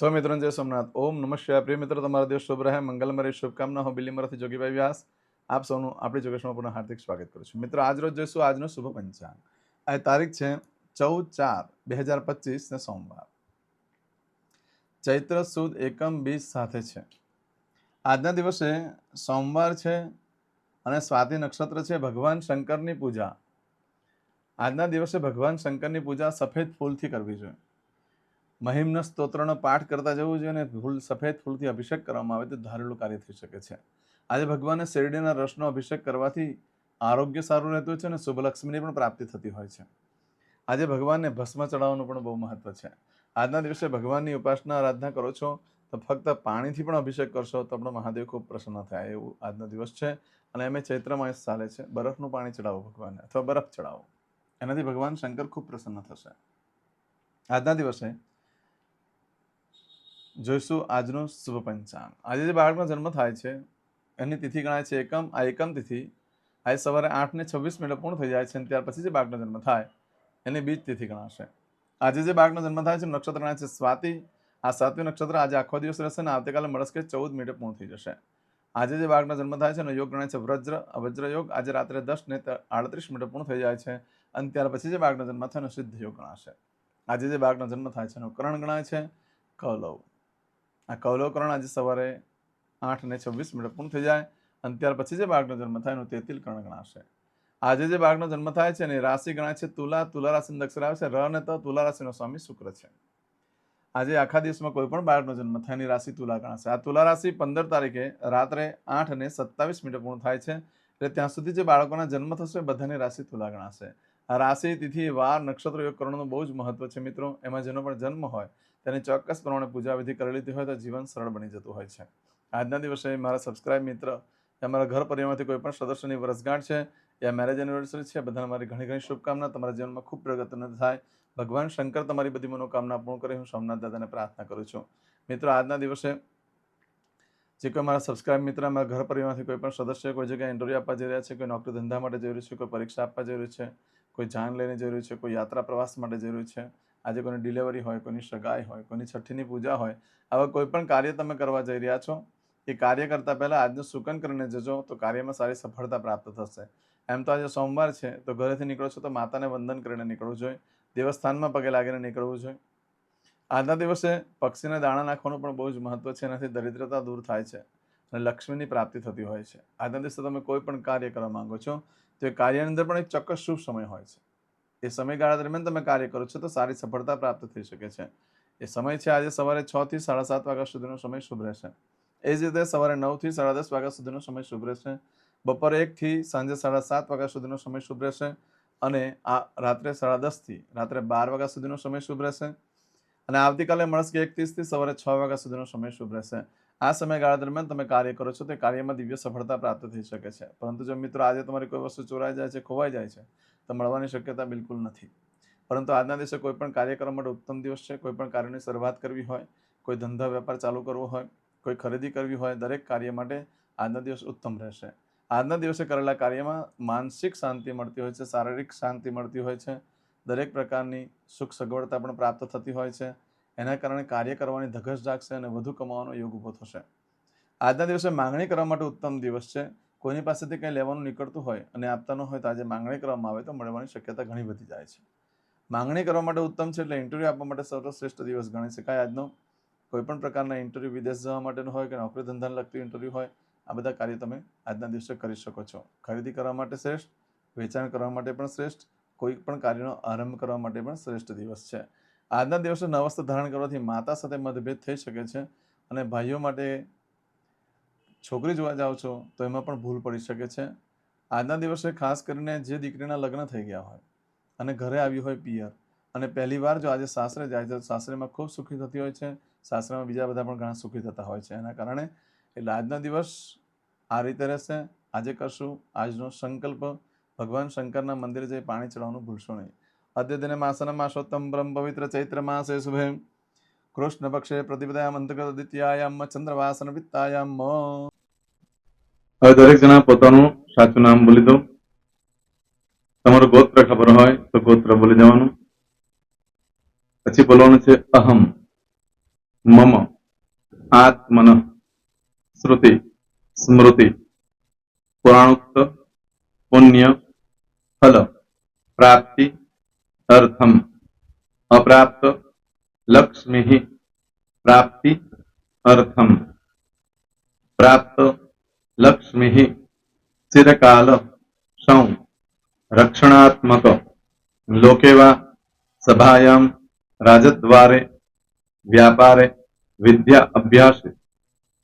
સૌ મિત્રોને જય સોમનાથ. ઓમ નમઃ શિવાય. પ્રિય મિત્રો, તમારા દિવસ શુભ રહે. મંગલમય શુભકામના હું બિલીમરાથી જોગીભાઈ વ્યાસ. આપ સૌનું આપણી જોગેશમાં પુનઃ હાર્દિક સ્વાગત કરું છું. મિત્રો, આજ રોજ જોઈશું આજનો શુભ પંચાંગ. આ તારીખ છે ચૌદ ચાર બે હજાર પચીસ ને સોમવાર. ચૈત્ર સુદ એકમ બીજ સાથે છે. આજના દિવસે સોમવાર છે અને સ્વાતિ નક્ષત્ર છે ભગવાન શંકરની પૂજા. આજના દિવસે ભગવાન શંકરની પૂજા સફેદ ફૂલથી કરવી જોઈએ. મહિમ્ન સ્તોત્રનો પાઠ કરતા જવું જોઈએ અને ફૂલ, સફેદ ફૂલથી અભિષેક કરવામાં આવે તો ધારેલું કાર્ય થઈ શકે છે. આજે ભગવાનને શેરડીના રસનો અભિષેક કરવાથી આરોગ્ય સારું રહેતું છે અને શુભલક્ષ્મીની પણ પ્રાપ્તિ થતી હોય છે. આજે ભગવાનને ભસ્મ ચડાવવાનું પણ બહુ મહત્વ છે. આજના દિવસે ભગવાનની ઉપાસના, આરાધના કરો છો, તો ફક્ત પાણીથી પણ અભિષેક કરશો તો પણ મહાદેવ ખૂબ પ્રસન્ન થાય એવું આજનો દિવસ છે. અને એમ ચૈત્ર માસ ચાલે છે. બરફનું પાણી ચડાવો ભગવાનને, અથવા બરફ ચડાવો એનાથી ભગવાન શંકર ખૂબ પ્રસન્ન થશે. આજના દિવસે જોઈશું આજનું શુભ પંચાંગ. આજે જે બાળકનો જન્મ થાય છે, એની તિથિ ગણાય છે એકમ. આ એકમ તિથિ આજે સવારે આઠ ને છવ્વીસ મિનિટ પૂર્ણ થઈ જાય છે અને ત્યાર પછી જે બાળકનો જન્મ થાય, એની બીજ તિથિ ગણાશે. આજે જે બાળકનો જન્મ થાય છે નક્ષત્ર ગણાય છે સ્વાતિ. આ સાતમી નક્ષત્ર આજે આખો દિવસ રહેશે અને આવતીકાલે મળસ્કે ચૌદ મિનિટે પૂર્ણ થઈ જશે. આજે જે બાળકનો જન્મ થાય છે, એનો યોગ ગણાય છે વજ્ર. વજ્ર યોગ આજે રાત્રે દસ ને આડત્રીસ મિનિટે પૂર્ણ થઈ જાય છે અને ત્યાર પછી જે બાળકનો જન્મ થાય એનો સિદ્ધ યોગ ગણાશે. આજે જે બાળકનો જન્મ થાય છે, એનો કરણ ગણાય છે કૌલવ આ કૌલવકરણ આજે સવારે આઠ ને છવ્વીસ મિનિટ પૂર્ણ થઈ જાય અને ત્યાર પછી જે બાળકનો જન્મ થાય એનું તેતિલ કરણ ગણાશે. આજે જે બાળકનો જન્મ થાય છે એની રાશિ ગણાય છે તુલા તુલા રાશિનો અક્ષર આવે છે, ર ને તો, તુલા રાશિનો સ્વામી શુક્ર છે. આજે આખા દિવસમાં કોઈ પણ બાળકનો જન્મ થાય એની રાશિ તુલા ગણાશે. આ તુલા રાશિ પંદર તારીખે રાત્રે આઠ અને સત્તાવીસ મિનિટ પૂર્ણ થાય છે. એટલે ત્યાં સુધી જે બાળકોના જન્મ થશે બધાની રાશિ તુલા ગણાશે. રાશિ તિથિ, વાર, નક્ષત્ર યોગ કરવાનું બહુ જ મહત્વ છે મિત્રો. એમાં જેનો પણ જન્મ હોય, તેને ચોક્કસ પ્રમાણે પૂજા વિધિ કરી લીધી હોય તો જીવન સરળ બની જતું હોય છે. આજના દિવસે મારા સબસ્ક્રાઇબ મિત્ર યા મારા ઘર પરિવારમાંથી કોઈ પણ સદસ્યની વર્ષગાંઠ છે યા મેરેજ એનિવર્સરી છે, બધાને મારી ઘણી ઘણી શુભકામના. તમારા જીવનમાં ખૂબ પ્રગતિ થાય. ભગવાન શંકર તમારી બધી મનોકામના પૂર્ણ કરે. હું સોમનાથ દાદાને પ્રાર્થના કરું છું. મિત્રો, આજના દિવસે જે કોઈ મારા સબસ્ક્રાઇબ મિત્ર, મારા ઘર પરિવારમાંથી કોઈ પણ સદસ્ય કોઈ જગ્યાએ ઇન્ટરવ્યૂ આપવા જઈ રહ્યા છે, કોઈ નોકરી ધંધા માટે જઈ રહ્યું છે, કોઈ પરીક્ષા આપવા જઈ રહ્યું છે કોઈ જાન લઈને જરૂર છે, કોઈ યાત્રા પ્રવાસ માટે જરૂર છે, આજે કોઈની ડિલિવરી હોય, કોઈની સગાઈ હોય, કોઈની છઠ્ઠીની પૂજા હોય, આવા કોઈ પણ કાર્ય તમે કરવા જઈ રહ્યા છો, એ કાર્ય કરતા પહેલાં આજનું સુકન કરીને જજો, તો કાર્યમાં સારી સફળતા પ્રાપ્ત થશે. એમ તો આજે સોમવાર છે, તો ઘરેથી નીકળો છો, તો માતાને વંદન કરીને નીકળવું જોઈએ, દેવસ્થાનમાં પગે લાગીને નીકળવું જોઈએ. આજના દિવસે પક્ષીને દાણા નાખવાનું પણ બહુ જ મહત્વ છે, એનાથી દરિદ્રતા દૂર થાય છે અને લક્ષ્મીની પ્રાપ્તિ થતી હોય છે. આજના દિવસે તમે કોઈ પણ કાર્ય કરવા માંગો છો તો એ કાર્યની અંદર પણ એક ચોક્કસ શુભ સમય હોય છે. એ સમયગાળા દરમિયાન તમે કાર્ય કરો છો તો સારી સફળતા પ્રાપ્ત થઈ શકે છે. એ સમય છે આજે સવારે છ થી સાડા સાત વાગ્યા સુધીનો સમય શુભ રહેશે. એ જ રીતે સવારે નવથી સાડા દસ વાગ્યા સુધીનો સમય શુભ રહેશે. બપોરે એકથી સાંજે સાડા સાત વાગ્યા સુધીનો સમય શુભ રહેશે અને આ રાત્રે સાડા દસથી રાત્રે બાર વાગ્યા સુધીનો સમય શુભ રહેશે. અને આવતીકાલે મળશે એકત્રીસથી સવારે છ વાગ્યા સુધીનો સમય શુભ રહેશે. આ સમયગાળા દરમિયાન તમે કાર્ય કરો છો, તે કાર્યમાં દિવ્ય સફળતા પ્રાપ્ત થઈ શકે છે. પરંતુ જો મિત્રો આજે તમારી કોઈ વસ્તુ ચોરાઈ જાય છે, ખોવાઈ જાય છે, તો મળવાની શક્યતા બિલકુલ નથી. પરંતુ આજના દિવસે કોઈ પણ કાર્ય કરવા માટે ઉત્તમ દિવસ છે, કોઈ પણ કાર્યની શરૂઆત કરવી હોય, કોઈ ધંધા વેપાર ચાલુ કરવો હોય, કોઈ ખરીદી કરવી હોય, દરેક કાર્ય માટે આજના દિવસ ઉત્તમ રહેશે. આજના દિવસે કરેલા કાર્યમાં માનસિક શાંતિ મળતી હોય છે, શારીરિક શાંતિ મળતી હોય છે, દરેક પ્રકારની સુખ સગવડતા પણ પ્રાપ્ત થતી હોય છે એના કારણે કાર્ય કરવાની ધગશ જાગશે અને વધુ કમાવાનો યોગ ઊભો થશે. આજના દિવસે માંગણી કરવા માટે ઉત્તમ દિવસ છે. કોઈની પાસેથી કંઈ લેવાનું નીકળતું હોય અને આપતાનું હોય તો આજે માંગણી કરવામાં આવે તો મળવાની શક્યતા ઘણી વધી જાય છે. માંગણી કરવા માટે ઉત્તમ છે એટલે ઇન્ટરવ્યૂ આપવા માટે સર્વશ્રેષ્ઠ દિવસ ગણી શકાય આજનો. કોઈ પણ પ્રકારના ઇન્ટરવ્યૂ વિદેશ જવા માટેનું હોય કે નોકરી ધંધાને લગતું ઇન્ટરવ્યૂ હોય, આ બધા કાર્ય તમે આજના દિવસે કરી શકો છો. ખરીદી કરવા માટે શ્રેષ્ઠ, વેચાણ કરવા માટે પણ શ્રેષ્ઠ, કોઈ પણ કાર્યનો આરંભ કરવા માટે પણ શ્રેષ્ઠ દિવસ છે. આજના દિવસે નવસ્ત્ર ધારણ કરવાથી માતા સાથે મતભેદ થઈ શકે છે અને ભાઈઓ માટે છોકરી જોવા જાઓ છો, તો એમાં પણ ભૂલ પડી શકે છે. આજના દિવસે ખાસ કરીને જે દીકરીના લગ્ન થઈ ગયા હોય અને ઘરે આવી હોય પિયર અને પહેલી વાર જો આજે સાસરે જાય તો સાસરેમાં ખૂબ સુખી થતી હોય છે, સાસરામાં બીજા બધા પણ ઘણા સુખી થતા હોય છે. એના કારણે એટલે આજનો દિવસ આ રીતે રહેશે. આજે કરશું આજનો સંકલ્પ. ભગવાન શંકરના મંદિરે જઈ પાણી ચડાવવાનું ભૂલશો નહીં. અદ્યતને માસન માસોત્તમ બ્રહ્મ પવિત્ર ચૈત્ર માસે શુભે કૃષ્ણ પક્ષે હવે દરેક જણા પોતાનું સાચું નામ બોલી દો. તમારું ગોત્ર ખબર હોય તો ગોત્ર બોલી જવાનું પછી બોલવાનું છે અહમ, મમ, આત્મન, શ્રુતિ, સ્મૃતિ, પુરાણોક્ત, પુણ્ય, ફલ, પ્રાપ્તિ अर्थम अप्राप्त लक्ष्य में ही प्राप्ति, अर्थम। प्राप्त लक्ष्य में ही चिरकाल सौ रक्षणात्मक। लोके वा, सभायां, राजद्वारे, व्यापारे, विद्या अभ्यास,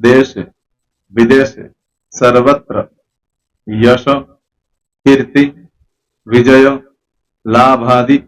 देश, विदेश, सर्वत्र। यश, कीर्ति, विजय, लाभादि